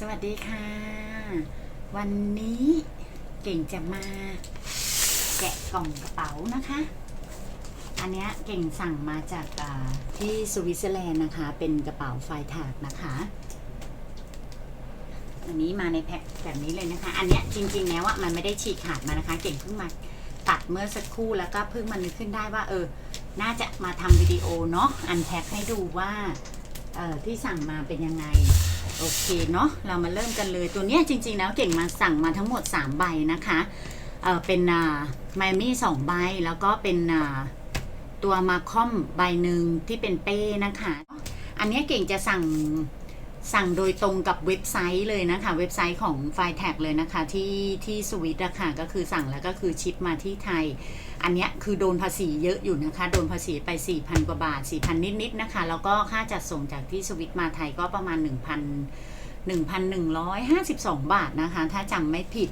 สวัสดีค่ะ วันนี้เก่งจะมาแกะกล่องกระเป๋านะคะ อันเนี้ยเก่งสั่งมาจากที่สวิตเซอร์แลนด์นะคะ เป็นกระเป๋าไฟถากนะคะ อันนี้มาในแพ็คแบบนี้เลยนะคะ อันเนี้ยจริงๆแล้วอะมันไม่ได้ฉีกขาดมานะคะ เก่งเพิ่งมาตัดเมื่อสักครู่แล้วก็เพิ่งมานึกขึ้นได้ว่า เออ น่าจะมาทำวิดีโอเนาะอันแพ็คให้ดูว่าเออที่สั่งมาเป็นยังไง โอเคเนาะเรามาเริ่มกันเลยตัวเนี้ยจริง ๆ แล้วเก่งมาสั่งมาทั้งหมด 3 ใบนะคะเออเป็นไมมี่สองใบแล้วก็เป็นอ่าตัวมาคอมใบหนึ่งที่เป็นเป้นะคะ อันนี้เก่งจะสั่ง สั่งโดยตรงกับเว็บไซต์เลยนะคะ เว็บไซต์ของไฟแท็กเลยนะคะที่ที่สวิตอะค่ะก็คือสั่งแล้วก็คือชิปมาที่ไทย อันนี้คือโดนภาษีเยอะอยู่นะคะ โดนภาษีไป 4,000 กว่าบาท 4,000 นิดๆนะคะ แล้วก็ค่าจัดส่งจากที่สวิตมาไทยก็ประมาณ 1,000 1,152 บาทนะคะ ถ้าจำไม่ผิด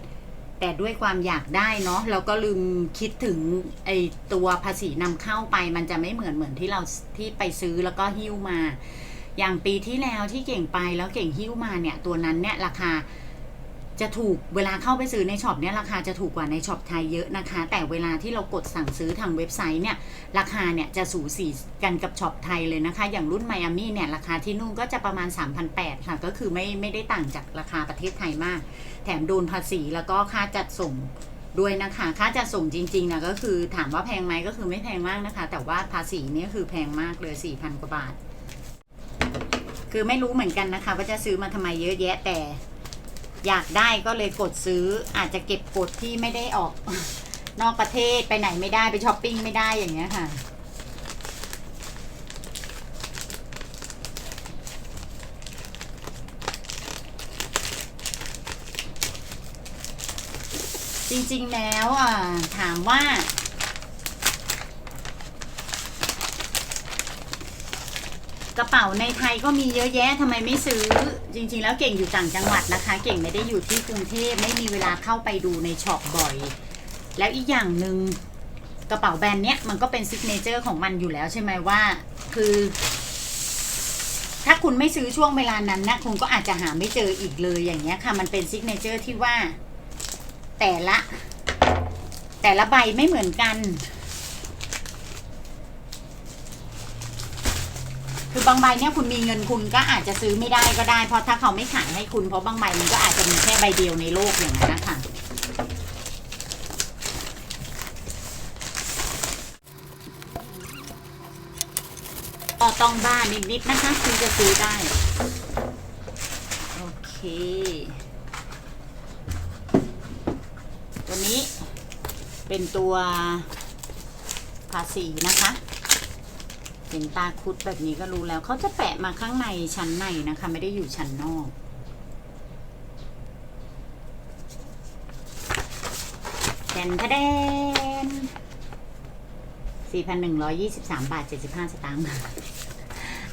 แต่ด้วยความอยากได้เนาะเราก็ลืมคิดถึงไอตัวภาษีนำเข้าไป มันจะไม่เหมือนเหมือนที่เราที่ไปซื้อแล้วก็หิ้วมา อย่างปีที่แล้วที่เก่งไปแล้วเก่งหิ้วมาเนี่ยตัวนั้นเนี่ยราคาจะถูกเวลาเข้าไปซื้อในช็อปเนี่ยราคาจะถูกกว่าในช็อปไทยเยอะนะคะ แต่เวลาที่เรากดสั่งซื้อทางเว็บไซต์เนี่ยราคาเนี่ยจะสูสีกันกับช็อปไทยเลยนะคะ อย่างรุ่นไมอามี่เนี่ยราคาที่นู่นก็จะประมาณ 3,800 ค่ะ ก็คือไม่ไม่ได้ต่างจากราคาประเทศไทยมาก แถมโดนภาษีแล้วก็ค่าจัดส่งด้วยนะคะ ค่าจัดส่งจริงๆนะก็คือถามว่าแพงไหมก็คือไม่แพงมากนะคะ แต่ว่าภาษีเนี่ยคือแพงมากเลย4,000กว่าบาท คือไม่รู้เหมือนกันนะคะ ว่าจะซื้อมาทำไมเยอะแยะแต่ อยากได้ก็เลยกดซื้ออาจจะเก็บกดที่ไม่ได้ออก นอกประเทศไปไหนไม่ได้ไปช้อปปิ้งไม่ได้อย่างเงี้ยค่ะจริงๆแล้วถามว่า กระเป๋าในไทยก็มีเยอะแยะทำไมไม่ซื้อ จริง ๆ แล้วเก่งอยู่ต่างจังหวัดนะคะ เก่งไม่ได้อยู่ที่กรุงเทพไม่มีเวลาเข้าไปดูในช็อปบ่อย แล้วอีกอย่างหนึ่งกระเป๋าแบรนด์เนี้ยมันก็เป็นซิกเนเจอร์ของมันอยู่แล้วใช่ไหมว่า คือ ถ้าคุณไม่ซื้อช่วงเวลานั้นนะคุณก็อาจจะหาไม่เจออีกเลยอย่างเงี้ยค่ะ มันเป็นซิกเนเจอร์ที่ว่า แต่ละ แต่ละใบไม่เหมือนกัน คือบางใบเนี่ยคุณมีเงินคุณก็อาจจะซื้อไม่ได้ก็ได้ เพราะถ้าเขาไม่ขายให้คุณ เพราะบางใบมันก็อาจจะมีแค่ใบเดียวในโลกอย่างนั้นนะคะก็ต้องบ้านิดๆนะคะคุณจะซื้อได้ โอเค ตัวนี้เป็นตัวภาษีนะคะ เห็นตาคุดแบบนี้ก็รู้แล้ว เขาจะแปะมาข้างในชั้นในนะคะ ไม่ได้อยู่ชั้นนอกแทนทะเดน4,123 บาท 75 สตางค์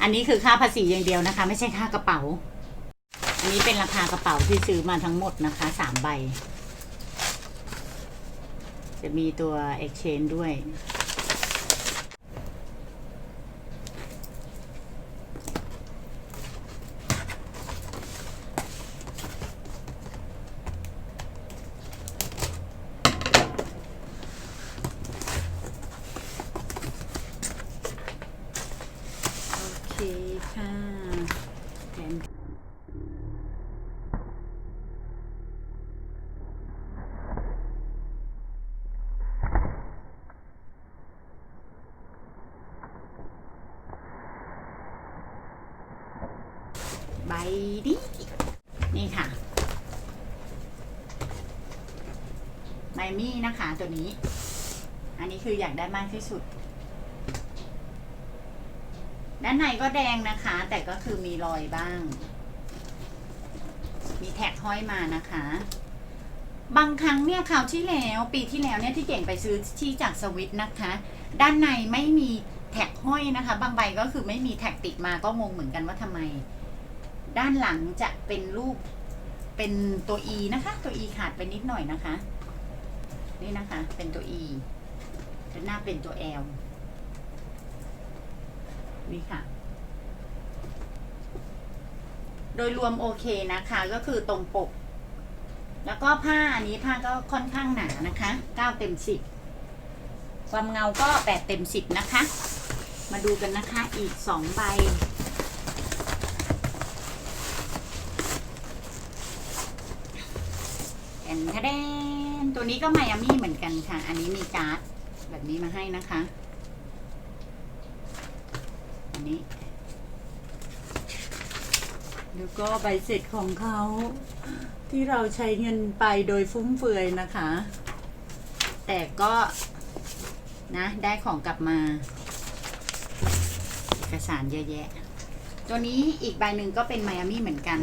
อันนี้คือค่าภาษีอย่างเดียวนะคะ ไม่ใช่ค่ากระเป๋า อันนี้เป็นราคากระเป๋าที่ซื้อมาทั้งหมดนะคะ 3 ใบ จะมีตัว exchange ด้วย คค่ะแถมใบนี้นี่ค่ะ ไมมี่นะคะตัวนี้ อันนี้คืออยากได้มากที่สุด ด้านในก็แดงนะคะ แต่ก็คือมีรอยบ้าง มีแท็กห้อยมานะคะ บางครั้งเนี่ยคราวที่แล้วปีที่แล้วเนี่ยที่เก่งไปซื้อที่จากสวิตนะคะ ด้านในไม่มีแท็กห้อยนะคะ บางใบก็คือไม่มีแท็กติดมาก็งงเหมือนกันว่าทำไม ด้านหลังจะเป็นรูปเป็นตัว E นะคะ ตัว E ขาดไปนิดหน่อยนะคะ นี่นะคะ เป็นตัว E ด้านหน้าเป็นตัว L นี่ค่ะ โดยรวมโอเคนะคะ ก็คือตรงปก แล้วก็ผ้าอันนี้ผ้าก็ค่อนข้างหนานะคะ9เต็ม10ความเงาก็8เต็ม10นะคะ มาดูกันนะคะอีก2ใบแอนทะเดนตัวนี้ก็ไมอามี่เหมือนกันค่ะ อันนี้มีการ์ดแบบนี้มาให้นะคะ นี้ แล้วก็ใบเสร็จของเขาที่เราใช้เงินไปโดยฟุ่มเฟือยนะคะ แต่ก็นะได้ของกลับมา เอกสารเยอะแยะ ตัวนี้อีกใบหนึ่งก็เป็นไมอามี่เหมือนกัน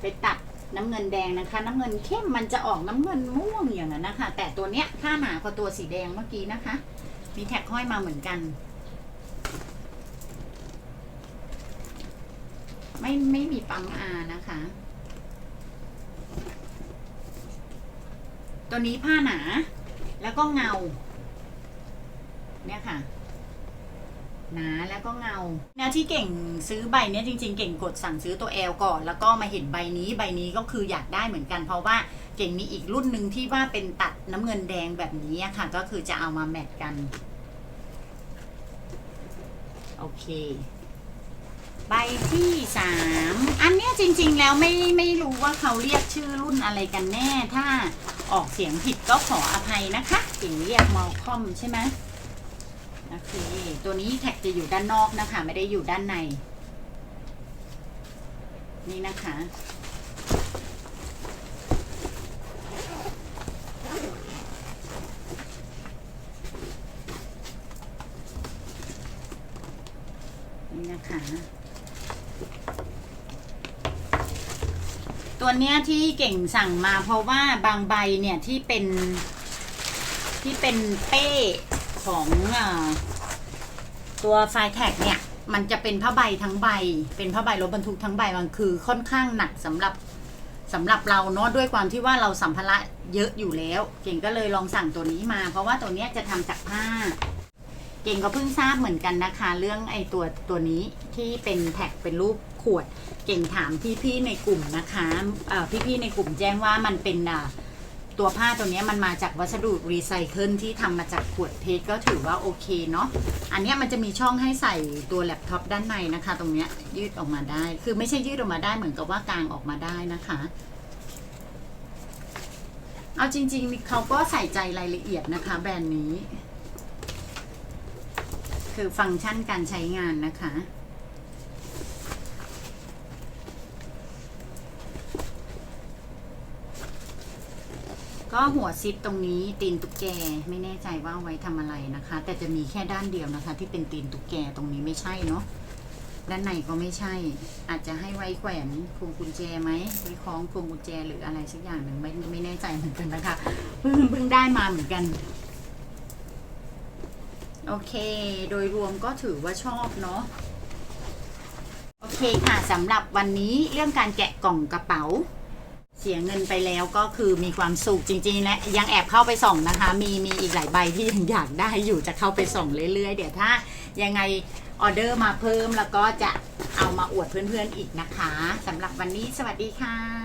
ไปตัดน้ำเงินแดงนะคะ น้ำเงินเข้มมันจะออกน้ำเงินม่วงอย่างนั้นนะคะ แต่ตัวเนี้ยค่าหนากว่าตัวสีแดงเมื่อกี้นะคะ มีแท็กห้อยมาเหมือนกัน ไม่ไม่มีปั๊มอานะคะ ตัวนี้ผ้าหนา แล้วก็เงา เนี่ยค่ะ หนาแล้วก็เงาแนวที่เก่งซื้อใบเนี้ยจริง ๆ เก่งกดสั่งซื้อตัว L ก่อน แล้วก็มาเห็นใบนี้ใบนี้ก็คืออยากได้เหมือนกัน เพราะว่าเก่งมีอีกรุ่นหนึ่งที่ว่าเป็นตัดน้ำเงินแดงแบบนี้ค่ะ ก็คือจะเอามาแมทกัน โอเค ใบที่สามอันเนี้ยจริง ๆ แล้วไม่ไม่รู้ว่าเขาเรียกชื่อรุ่นอะไรกันแน่ ถ้าออกเสียงผิดก็ขออภัยนะคะเก่งเรียกมอลคอมใช่ไหมโอเคตัวนี้แท็กจะอยู่ด้านนอกนะคะ ไม่ได้อยู่ด้านใน นี่นะคะนี่นะคะ ตัวเนี้ยที่เก่งสั่งมาเพราะว่าบางใบเนี่ยที่เป็นที่เป็นเป้ของอตัวไฟแท็กเนี่ย มันจะเป็นผ้าใบทั้งใบ เป็นผ้าใบรถบรรทุกทั้งใบมันคือค่อนข้างหนักสำหรับสำหรับเราเนาะด้วยความที่ว่าเราสัมภาระเยอะอยู่แล้ว เก่งก็เลยลองสั่งตัวนี้มา เพราะว่าตัวเนี้ยจะทำจากผ้า เก่งก็เพิ่งทราบเหมือนกันนะคะ เรื่องไอตัวตัวนี้ที่เป็นแท็กเป็นรูปขวด เก่งถามพี่ๆในกลุ่มนะคะพี่ๆในกลุ่มแจ้งว่ามันเป็นตัวผ้าตัวนี้มันมาจากวัสดุรีไซเคิลที่ทำมาจากขวดเพชรก็ถือว่าโอเคเนาะอันนี้มันจะมีช่องให้ใส่ตัวแล็ปท็อปด้านในนะคะ ตรงนี้ยยืดออกมาได้ คือไม่ใช่ยืดออกมาได้เหมือนกับว่ากางออกมาได้นะคะเอาจริง ๆ เขาก็ใส่ใจรายละเอียดนะคะ แบรนด์นี้ คือฟังก์ชันการใช้งานนะคะ ก็หัวซิปตรงนี้ตีนตุ๊กแกไม่แน่ใจว่าไว้ทำอะไรนะคะ แต่จะมีแค่ด้านเดียวนะคะ ที่เป็นตีนตุ๊กแกตรงนี้ไม่ใช่เนาะด้านในก็ไม่ใช่ อาจจะให้ไว้แขวนพวงกุญแจไหมไว้คล้องพวงกุญแจหรืออะไรสักอย่างหนึ่งไม่ไม่แน่ใจเหมือนกันนะคะเพิ่งเพิ่งได้มาเหมือนกัน โอเค โดยรวมก็ถือว่าชอบเนาะ โอเคค่ะสำหรับวันนี้เรื่องการแกะกล่องกระเป๋า เสียเงินไปแล้วก็คือมีความสุขจริงๆและยังแอบเข้าไปส่องนะคะ มีมีอีกหลายใบที่ยังอยากได้อยู่จะเข้าไปส่องเรื่อยๆ เดี๋ยวถ้า ยังไงออเดอร์มาเพิ่มแล้วก็จะเอามาอวดเพื่อนๆอีกนะคะสำหรับวันนี้สวัสดีค่ะ